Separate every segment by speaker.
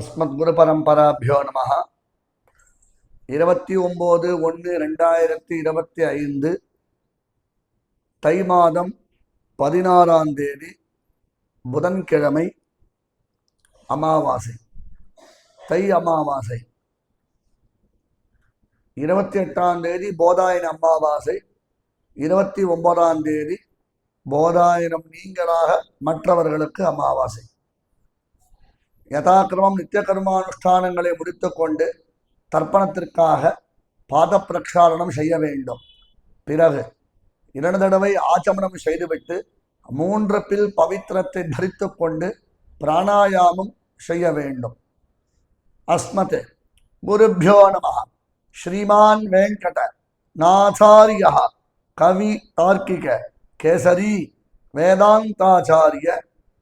Speaker 1: அஸ்மத் குரு பரம்பராபியோ நம இருபத்தி ஒம்பது ஒன்று ரெண்டாயிரத்தி இருபத்தி ஐந்து தை மாதம் பதினாறாம் தேதி புதன்கிழமை அமாவாசை. தை அமாவாசை. இருபத்தி எட்டாம் தேதி போதாயன அமாவாசை. இருபத்தி ஒன்பதாம் தேதி போதாயனம் நீங்களாக மற்றவர்களுக்கு அமாவாசை. யதாக்கிரமம் நித்திய கர்மானுஷ்டானங்களை முடித்துக்கொண்டு தர்ப்பணத்திற்காக பாத பிரக்ஷாலனம் செய்ய வேண்டும் பிறகு இரண்டு தடவை ஆச்சமனம் செய்துவிட்டு மூன்று பில் பவித்திரத்தை தரித்து கொண்டு பிராணாயாமம் செய்ய வேண்டும் அஸ்மத் குருபியோ நம ஸ்ரீமான் வெங்கட நாச்சாரிய கவி தார்க்கிக கேசரி வேதாந்தாச்சாரிய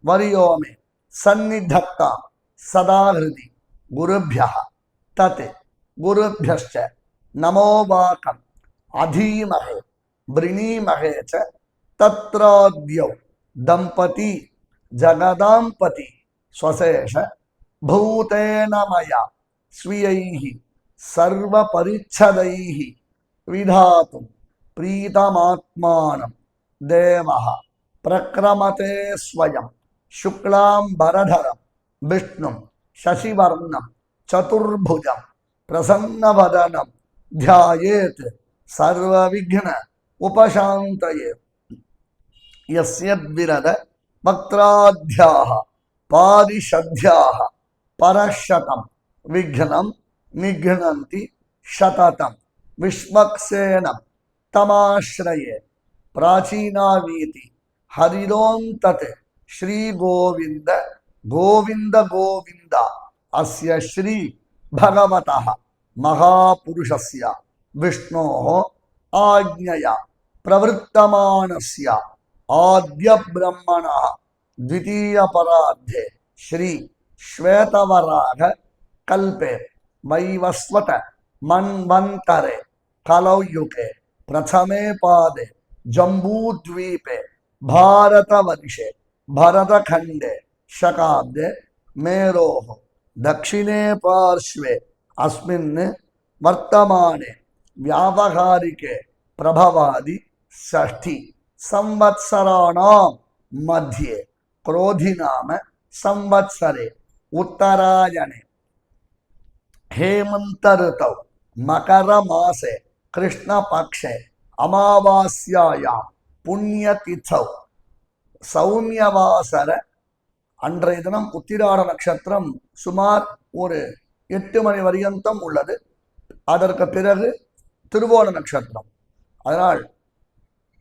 Speaker 1: வரியோமே சந்நிதக்தா सदा हृदि गुरुभ्य तत् गुरुभ्य नमो वाक अधीमहे वृणीमहे च तत्राद्यौ दम्पती जगदाम्पति स्वशेष भूतेन मया स्वीयैः सर्वपरिच्छदैः विधातुं प्रीतमात्मानं देवः प्रक्रमते स्वयं शुक्लाम्बरधरं விஷ்ணும் சசிவர்ணம் சதுர்புஜம் பிரசன்னவதனம் தியாயேத் சர்வ விக்ன உபசாந்தயே யஸ்யத்விரத பக்ராத்தியாக பாரிஷத்யாக பரஷதம் விக்னம் நிக்னந்தி சததம் விஷ்மக்சேனம் தமாஸ்ரயே பிராச்சீனாவீதி ஹரிதோந்தத் ஸ்ரீகோவிந்த గోవింద గోవింద అస్య శ్రీ భగవత మహాపురుషస్య విష్ణో ఆజ్ఞయ ప్రవృత్తమానస్య ఆద్య బ్రహ్మణ ద్వితీయ పరార్థే శ్రీ శ్వేతవరాహ కల్పే వైవస్వత మన్వంతరే కలౌయుకే ప్రథమే పాదే జంబూద్వీపే భారతవర్షే భరతఖండే शकाब्दे मेरो दक्षिणे पार्श्वे अस्मिन् वर्तमाने व्यावहारिके प्रभवादि षष्ठी संवत्सराणां मध्ये क्रोधि नाम संवत्सरे उत्तरायणे। हेमंत ऋतौ मकरमासे कृष्णपक्षे अमावास्यायां पुण्यतिथौ सौम्यवासर அன்றைய தினம் உத்திராட நட்சத்திரம் சுமார் ஒரு எட்டு மணி வரியந்தம் உள்ளது. அதற்கு பிறகு திருவோண நட்சத்திரம். அதனால்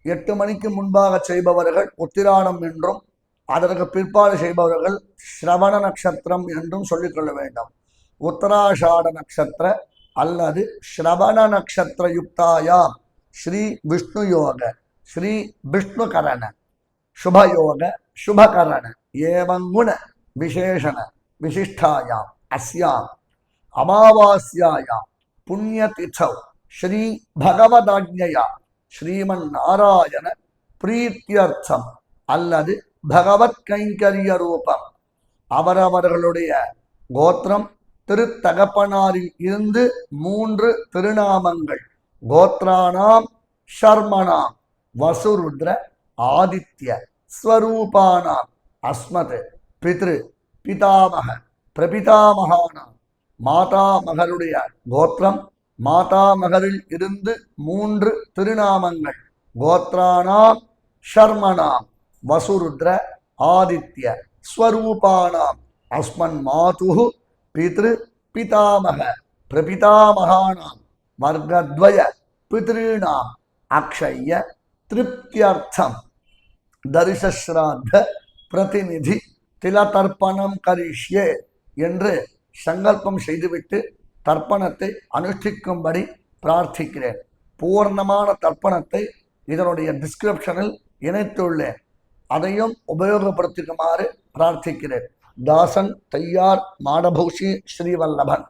Speaker 1: எட்டு மணிக்கு முன்பாக செய்பவர்கள் உத்திராடம் என்றும் அதற்கு பிற்பாடு செய்பவர்கள் ஸ்ரவண நட்சத்திரம் என்றும் சொல்லிக்கொள்ள வேண்டும். உத்தராஷாட நட்சத்திர அல்லது ஸ்ரவண நட்சத்திர யுக்தாயாம் ஸ்ரீ விஷ்ணு யோக ஸ்ரீ விஷ்ணுகரண சுபயோக சுபகரண. ஏவங்குண விசேஷண விசிஷ்டாயாம் அஸ்யாம் அமாவாஸ்யாயாம் புண்ணியதிசௌ ஸ்ரீ பகவதாஜ்யா ஸ்ரீமன் நாராயண பிரீத்தியர்த்தம் அல்லது பகவத் கைங்கரிய ரூபம். அவரவர்களுடைய கோத்திரம் திருத்தகப்பனாரில் இருந்து மூன்று திருநாமங்கள். கோத்ரானாம் ஷர்மணாம் வசுருத்ர ஆதித்ய ஸ்வரூபானாம். அஸ்மத் பித்ரு பிதாமக பிரபிதாமகான மாதாமகருடைய கோத்திரம் மாதாமகரில் இருந்து மூன்று திருநாமங்கள். கோத்ரானாம் ஷர்மணாம் வசுருத்ர ஆதித்ய ஸ்வரூபானாம் அஸ்மன் மாது பித்ரு பிதாமக பிரபிதாமகானாம் வர்க்கத்வய பித்ருணாம் அக்ஷய திருப்தியர்த்தம் தரிசஸ்ராத்த பிரதிநிதி திலதர்ப்பணம் கரிஷ்யே என்று சங்கல்பம் செய்துவிட்டு தர்ப்பணத்தை அனுஷ்டிக்கும்படி பிரார்த்திக்கிறேன். பூர்ணமான தர்ப்பணத்தை இதனுடைய டிஸ்கிரிப்ஷனில் இணைத்துள்ளேன். அதையும் உபயோகப்படுத்திக்குமாறு பிரார்த்திக்கிறேன். தாசன் தையார் மாடபூஷி ஸ்ரீவல்லபன்.